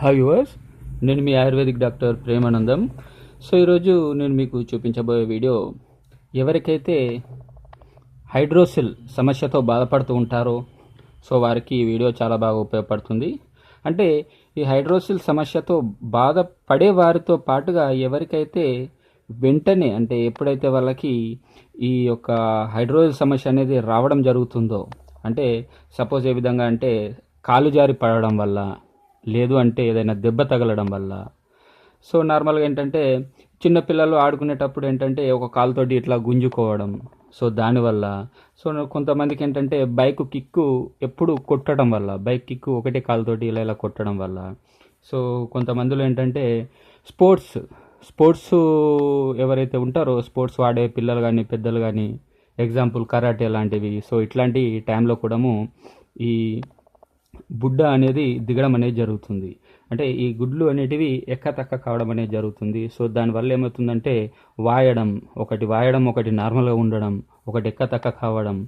Hi viewers నేను మీ ayurvedic doctor Premanandam. So ఈరోజు నేను మీకు చూపించబోయే వీడియో ఎవరికైతే హైడ్రోసిల్ సమస్యతో బాధపడుతూ ఉంటారో సో వారికి ఈ వీడియో చాలా బాగా ఉపయోగపడుతుంది. అంటే ఈ హైడ్రోసిల్ సమస్యతో బాధపడే వారితో పాటుగా ఎవరికైతే వెంటనే అంటే ఎప్పుడైతే వాళ్ళకి ఈ యొక్క హైడ్రోసిల్ సమస్య అనేది రావడం జరుగుతుందో అంటే సపోజ్ ఏ విధంగా అంటే కాలు జారి పడడం వల్ల లేదు అంటే ఏదైనా దెబ్బ తగలడం వల్ల. సో నార్మల్గా ఏంటంటే చిన్నపిల్లలు ఆడుకునేటప్పుడు ఏంటంటే ఒక కాలుతోటి ఇట్లా గుంజుకోవడం. సో దానివల్ల సో కొంతమందికి ఏంటంటే బైక్ కిక్కు ఎప్పుడు కొట్టడం వల్ల. బైక్ కిక్కు ఒకటే కాలుతోటి ఇలా ఇలా కొట్టడం వల్ల. సో కొంతమందిలో ఏంటంటే స్పోర్ట్స్. స్పోర్ట్స్ ఎవరైతే ఉంటారో స్పోర్ట్స్ వాడే పిల్లలు కానీ పెద్దలు కానీ ఎగ్జాంపుల్ కరాటే లాంటివి. సో ఇట్లాంటి టైంలో కూడాము ఈ బుడ్డ అనేది దిగడం అనేది జరుగుతుంది. అంటే ఈ గుడ్లు అనేటివి ఎక్కతక్క కావడం అనేది జరుగుతుంది. సో దానివల్ల ఏమవుతుందంటే వాయడం ఒకటి వాయడం ఒకటి నార్మల్గా ఉండడం ఒకటి ఎక్కతక్క కావడం.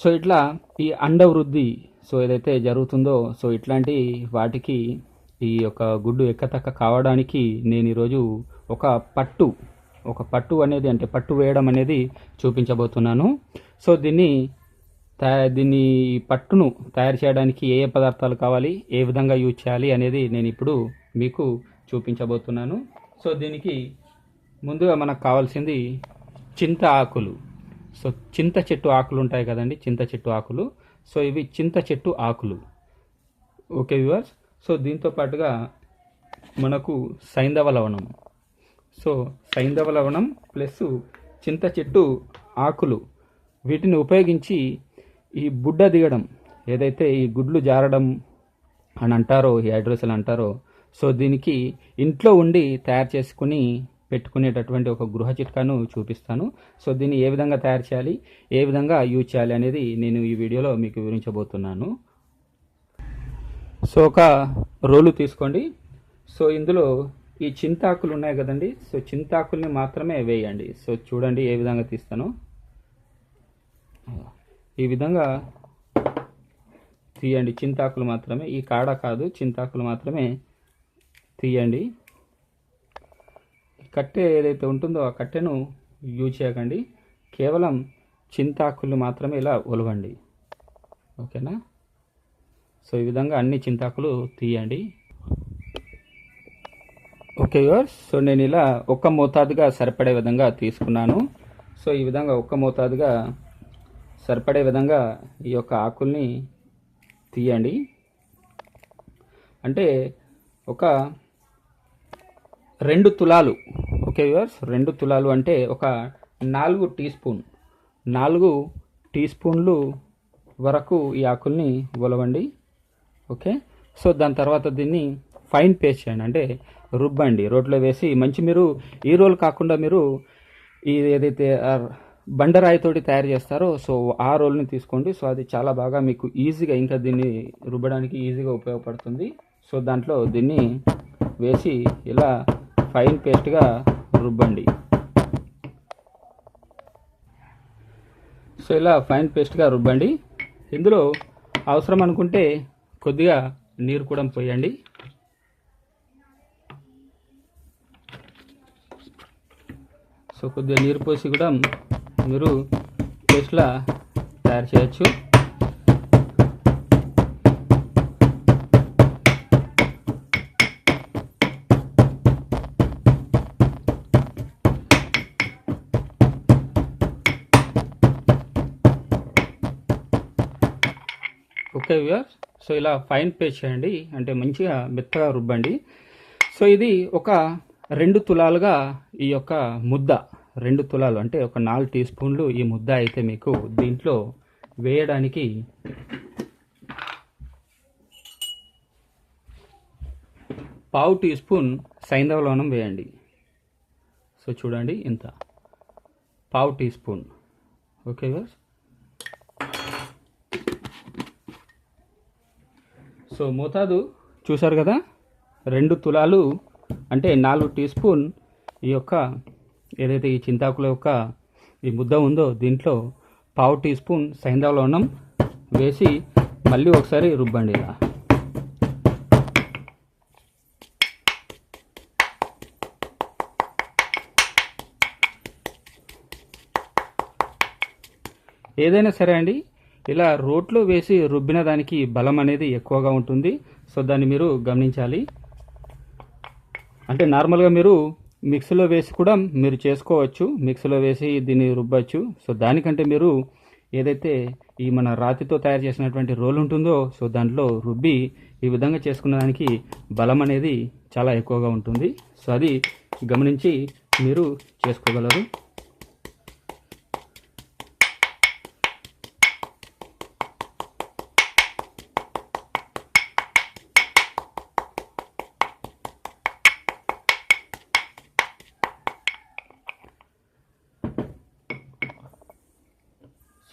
సో ఇట్లా ఈ అండవృద్ధి సో ఏదైతే జరుగుతుందో సో ఇట్లాంటి వాటికి ఈ యొక్క గుడ్డు ఎక్కతక్క కావడానికి నేను ఈరోజు ఒక పట్టు ఒక పట్టు అనేది అంటే పట్టు వేయడం అనేది చూపించబోతున్నాను. సో దీన్ని దీన్ని పట్టును తయారు చేయడానికి ఏ ఏ పదార్థాలు కావాలి ఏ విధంగా యూజ్ చేయాలి అనేది నేను ఇప్పుడు మీకు చూపించబోతున్నాను. సో దీనికి ముందుగా మనకు కావాల్సింది చింత ఆకులు. సో చింత చెట్టు ఆకులు ఉంటాయి కదండి చింత చెట్టు ఆకులు. సో ఇవి చింత చెట్టు ఆకులు. Okay viewers? సో దీంతో పాటుగా మనకు సైంధవ లవణం. సో సైంధవ లవణం ప్లస్ చింత చెట్టు ఆకులు. వీటిని ఉపయోగించి ఈ బుడ్డ దిగడం ఏదైతే ఈ గుడ్లు జారడం అని అంటారో ఈ హైడ్రోసెల్ అంటారో సో దీనికి ఇంట్లో ఉండి తయారు చేసుకుని పెట్టుకునేటటువంటి ఒక గృహ చిట్కాను చూపిస్తాను. సో దీన్ని ఏ విధంగా తయారు చేయాలి ఏ విధంగా యూజ్ చేయాలి అనేది నేను ఈ వీడియోలో మీకు వివరించబోతున్నాను. సో ఒక రోలు తీసుకోండి. సో ఇందులో ఈ చింతాకులు ఉన్నాయి కదండి సో చింతాకుల్ని మాత్రమే వేయండి. సో చూడండి ఏ విధంగా తీస్తాను. ఈ విధంగా తీయండి. చింతాకులు మాత్రమే. ఈ కాడ కాదు చింతాకులు మాత్రమే తీయండి. కట్టె ఏదైతే ఉంటుందో ఆ కట్టెను యూజ్ చేయకండి. కేవలం చింతాకులు మాత్రమే ఇలా ఒలవండి. ఓకేనా? సో ఈ విధంగా అన్ని చింతాకులు తీయండి. ఓకే యువర్స్ సో నేను ఇలా ఒక్క మోతాదుగా సరిపడే విధంగా తీసుకున్నాను. సో ఈ విధంగా ఒక్క మోతాదుగా సరిపడే విధంగా ఈ యొక్క ఆకుల్ని తీయండి. అంటే ఒక రెండు తులాలు ఓకే వ్యూవర్స్? రెండు తులాలు అంటే ఒక నాలుగు టీ స్పూన్. నాలుగు టీ స్పూన్లు వరకు ఈ ఆకుల్ని ఒలవండి ఓకే? సో దాని తర్వాత దీన్ని ఫైన్ పేస్ట్ చేయండి. అంటే రుబ్బండి. రోట్లో వేసి మంచి మీరు ఈ రోల్ కాకుండా మీరు ఈ ఏదైతే బండరాయితోటి తయారు చేస్తారో సో ఆ రోల్ని తీసుకోండి. సో అది చాలా బాగా మీకు ఈజీగా ఇంకా దీన్ని రుబ్బడానికి ఈజీగా ఉపయోగపడుతుంది. సో దాంట్లో దీన్ని వేసి ఇలా ఫైన్ పేస్ట్గా రుబ్బండి. సో ఇలా ఫైన్ పేస్ట్గా రుబ్బండి. ఇందులో అవసరం అనుకుంటే కొద్దిగా నీరు కూడా పోయండి. సో కొద్దిగా నీరు పోసి కూడా మీరు పేస్ట్లా తయారు చేయొచ్చు. ఓకే వ్యూయర్స్ సో ఇలా ఫైన్ పేస్ట్ చేయండి. అంటే మంచిగా మెత్తగా రుబ్బండి. సో ఇది ఒక రెండు తులాలుగా ఈ యొక్క ముద్ద. రెండు తులాలు అంటే ఒక నాలుగు టీ స్పూన్లు ఈ ముద్ద అయితే మీకు దీంట్లో వేయడానికి పావు టీ స్పూన్ సైంధవలోనం వేయండి. సో చూడండి ఇంత. పావు teaspoon. Okay viewers so మోతాదు చూసారు కదా? రెండు తులాలు అంటే నాలుగు టీ స్పూన్ ఈ యొక్క ఏదైతే ఈ చింతాకుల యొక్క ఈ ముద్ద ఉందో దీంట్లో పావు టీ స్పూన్ సైంధవ లవణం వేసి మళ్ళీ ఒకసారి రుబ్బండి ఇలా. ఏదైనా సరే అండి ఇలా రోట్లో వేసి రుబ్బిన దానికి బలం అనేది ఎక్కువగా ఉంటుంది. సో దాన్ని మీరు గమనించాలి. అంటే నార్మల్గా మీరు మిక్సీలో వేసి కూడా మీరు చేసుకోవచ్చు. మిక్సీలో వేసి దీన్ని రుబ్బచ్చు. సో దానికంటే మీరు ఏదైతే ఈ మన రాతితో తయారు చేసినటువంటి రోల్ ఉంటుందో సో దాంట్లో రుబ్బి ఈ విధంగా చేసుకున్న దానికి బలం అనేది చాలా ఎక్కువగా ఉంటుంది. సో అది గమనించి మీరు చేసుకోగలరు.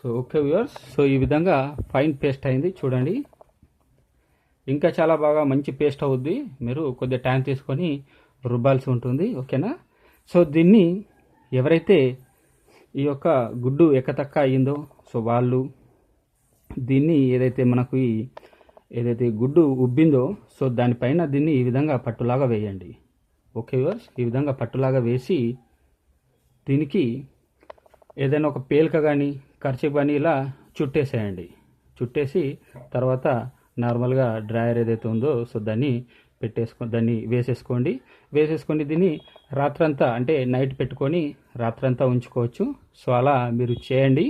సో ఓకే వ్యూవర్స్ సో ఈ విధంగా ఫైన్ పేస్ట్ అయింది. చూడండి. ఇంకా చాలా బాగా మంచి పేస్ట్ అవుద్ది. మీరు కొద్దిగా టైం తీసుకొని రుబ్బాల్సి ఉంటుంది. ఓకేనా సో దీన్ని ఎవరైతే ఈ యొక్క గుడ్డు ఎక్కతక్క అయ్యిందో సో వాళ్ళు దీన్ని ఏదైతే మనకు ఈ ఏదైతే గుడ్డు ఉబ్బిందో సో దానిపైన దీన్ని ఈ విధంగా పట్టులాగా వేయండి. ఓకే వ్యూవర్స్ ఈ విధంగా పట్టులాగా వేసి దీనికి ఏదైనా ఒక పేలిక కానీ ఖర్చు కానీ ఇలా చుట్టేసేయండి. చుట్టేసి తర్వాత నార్మల్గా డ్రాయర్ ఏదైతే ఉందో సో దాన్ని పెట్టేసుకో దాన్ని వేసేసుకోండి. వేసేసుకొని దీన్ని రాత్రంతా అంటే నైట్ పెట్టుకొని రాత్రంతా ఉంచుకోవచ్చు. సో అలా మీరు చేయండి.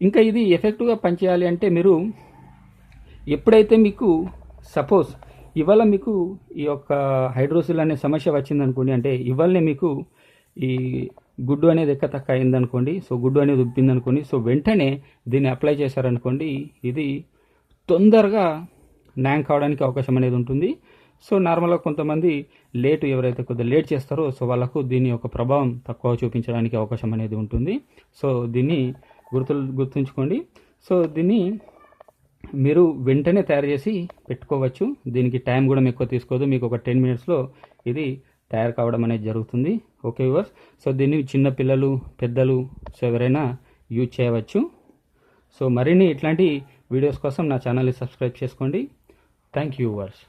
ఇంకా ఇది ఎఫెక్టివ్గా పనిచేయాలి అంటే మీరు ఎప్పుడైతే మీకు సపోజ్ ఇవాళ మీకు ఈ యొక్క హైడ్రోసిల్ అనే సమస్య వచ్చిందనుకోండి అంటే ఇవాళనే మీకు ఈ గుడ్డు అనేది ఎక్క తక్క అయిందనుకోండి సో గుడ్డు అనేది ఉబ్బిందనుకోండి సో వెంటనే దీన్ని అప్లై చేశారనుకోండి ఇది తొందరగా న్యాయం కావడానికి అవకాశం అనేది ఉంటుంది. సో నార్మల్గా కొంతమంది లేటు ఎవరైతే కొద్దిగా లేట్ చేస్తారో సో వాళ్ళకు దీని యొక్క ప్రభావం తక్కువ చూపించడానికి అవకాశం అనేది ఉంటుంది. సో దీన్ని గుర్తు గుర్తుంచుకోండి. సో దీన్ని మీరు వెంటనే తయారు చేసి పెట్టుకోవచ్చు. దీనికి టైం కూడా ఎక్కువ తీసుకోదు. మీకు ఒక టెన్ మినిట్స్లో ఇది తయారు కావడం అనేది జరుగుతుంది. Okay viewers. సో దీన్ని చిన్న పిల్లలు పెద్దలు సో ఎవరైనా యూజ్ చేయవచ్చు. సో మరిన్ని ఇట్లాంటి వీడియోస్ కోసం నా ఛానల్ని సబ్స్క్రైబ్ చేసుకోండి. Thank you verse